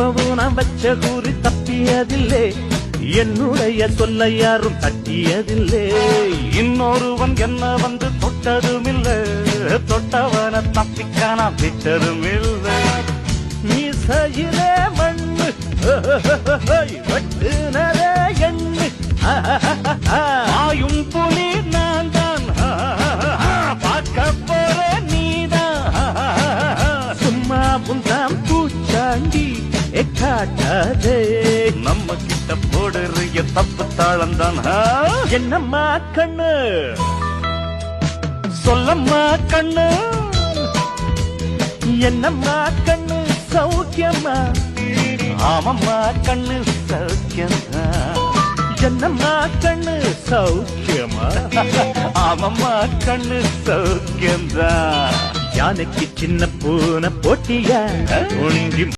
எப்பவும் நான் வச்ச கூறி தப்பியதில்லை. என்னுடைய சொல்ல யாரும் தட்டியதில்லை. இன்னொருவன் என்ன வந்து தொட்டதும் இல்லை தொட்டவன தப்பிக்கான விட்டதும் இல்லை மீசையிலே மண்ணு வெட்டுனரே எண்ணு ஆயும் புலி நான் தான் பார்க்க போற நீதான் சும்மா புந்தாம் பூச்சாண்டி காட்டாதே. நம்ம கிட்ட போடுறிய தப்பு தாளம் தான் என்னம்மா கண்ணு? சொல்லம்மா கண்ணு? என்னம்மா கண்ணு? சௌக்கியம்மா? ஆமம்மா கண்ணு சௌக்கியம்மா. என்னம்மா கண்ணு? சௌக்கியமா ஆமம்மா கண்ணு சௌக்கியம்தான். யானைக்கு சின்ன பூனை போட்டியா? ஒண்டி